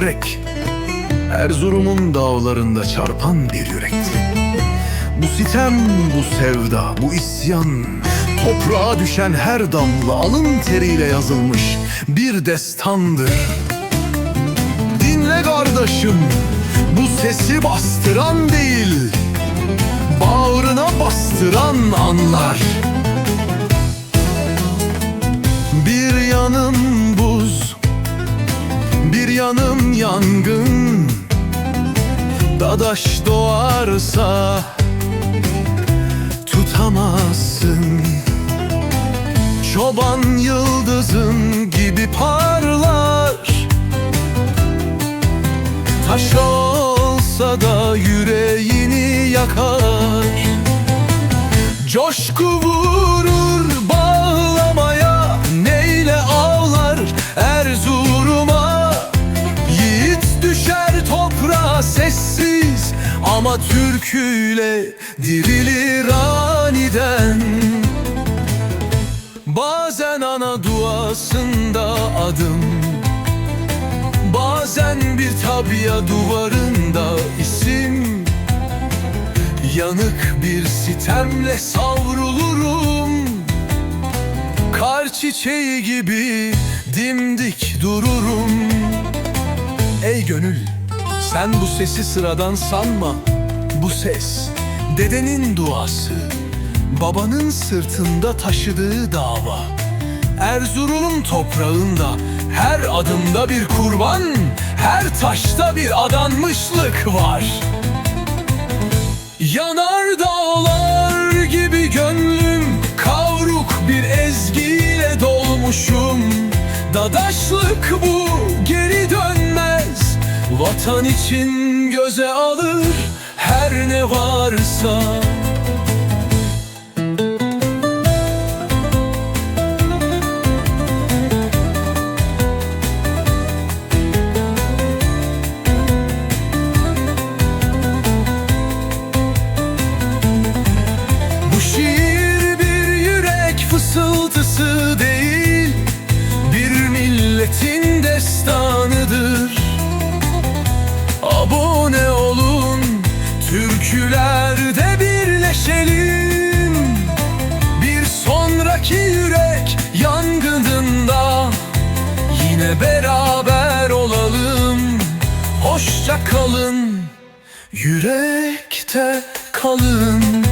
yürek. Erzurum'un dağlarında çarpan bir yürekti Bu sitem, bu sevda, bu isyan Toprağa düşen her damla alın teriyle yazılmış bir destandır. Dinle kardeşim, bu sesi bastıran değil Bağrına bastıran anlar. Bir yanım yanım yangın. Dadaş doğarsa Tutamazsın. Çoban yıldızın gibi parlar. Taş olsa da yüreğini yakar. Coşku Ama türküyle dirilir aniden. Bazen ana duasında adım Bazen bir tabiya duvarında isim. Yanık bir sitemle savrulurum. Kar çiçeği gibi dimdik dururum sen bu sesi sıradan sanma. Bu ses dedenin duası. Babanın sırtında taşıdığı dava. Erzurum'un toprağında her adımda bir kurban Her taşta bir adanmışlık var. Yanar dağlar gibi gönlüm Kavruk bir ezgiyle dolmuşum. Dadaşlık bu Vatan için göze alır her ne varsa. Bu şiir bir yürek fısıltısı değil Bir milletin destanıdır Türkülerde birleşelim. Bir sonraki yürek yangınında Yine beraber olalım. Hoşça kalın Yürekte kalın